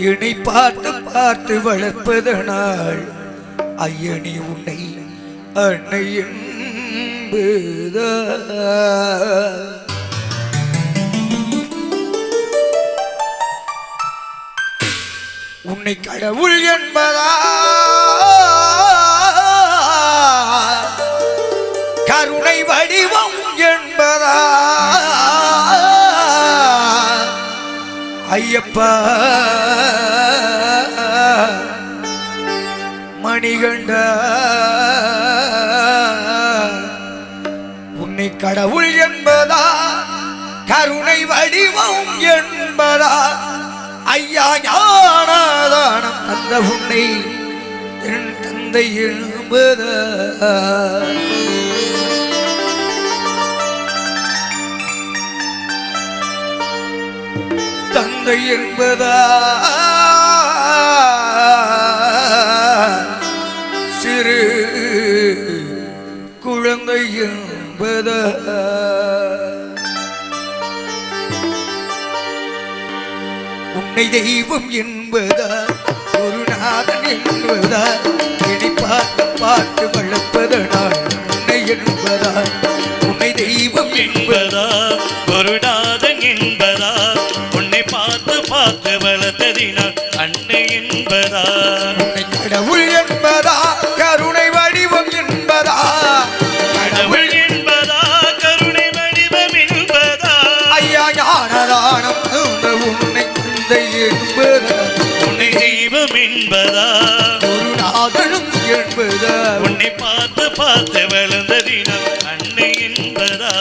இனி பார்த்து பார்த்து வளர்ப்பதனால் ஐயனி உன்னை அன்னை உன்னை கடவுள் என்பதா கருணை வடிவம் என்பதா ஐயப்பா. மணிகண்ட. உன்னை கடவுள் என்பதா? கருணை வடிவம் என்பதா? ஐயா ஞானதானம் தந்த உன்னை என் தந்தை என்பதா குழந்தை என்பதா சிறு குழந்தை என்பதா? உன்னை தெய்வம் என்பதா? குருநாதன் என்பதா? இனி பார்த்து பார்த்து வளர்ப்பதனால் உன்னை என்பதா? உன்னை தெய்வம் என்பதா என்பதா? குருநாதன் பார்த்து வளர்த்ததினால் அன்னை என்பதா? கடவுள் என்பதா? கருணை வடிவம் என்பதா? கடவுள் என்பதா? கருணை வடிவம் என்பதா? ஐயா ஞானதானம் உன்னை தந்தை என்பதா? உன்னை தெய்வம் என்பதா? குருநாதனும் என்பதா? உன்னை பார்த்து பார்த்து வளர்ந்ததினால் அன்னை என்பதா?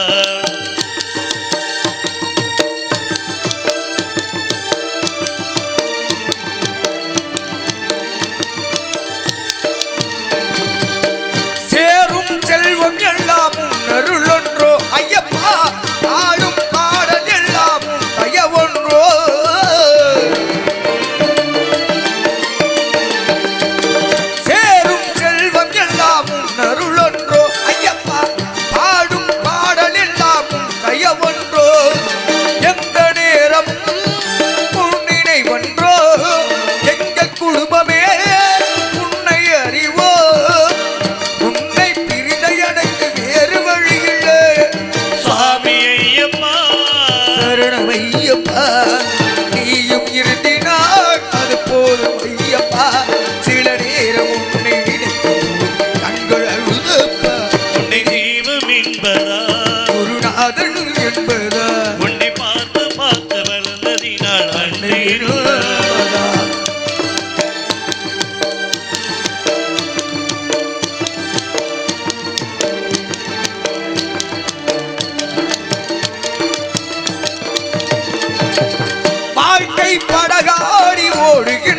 என்பதா? குருநாதன் என்பதா? உன்னை பார்த்து பார்த்து வளர்ந்ததினால் அன்னை வாழ்க்கை படகாடி ஓடுகின்றது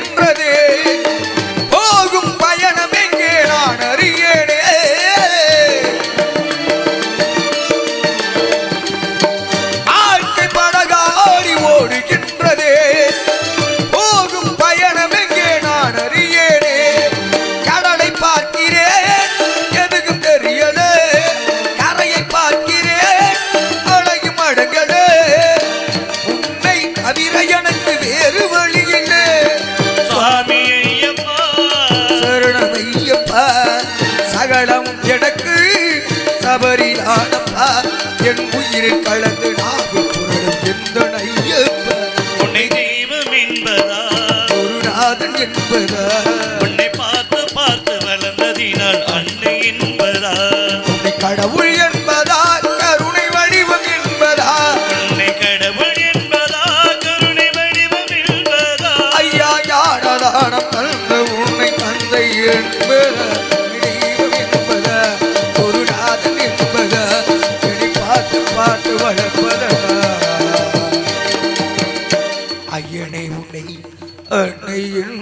சபரிதானப்பா என் உயிரில் கலந்து நாகு புரளும் எந்த ஐயப்பா உன்னை தெய்வம் என்பதா குருநாதன் என்பதா உன்னை பார்த்து பார்த்து வளர்ந்ததினால் அன்னை என்பதா உன்னை கடவுள் என்பதா கருணை வடிவம் என்பதா உன்னை கடவுள் என்பதா கருணை வடிவம் என்பதா ஐயா யாரதானம் தந்த உன்னை தந்தை என்பதா ஐயனை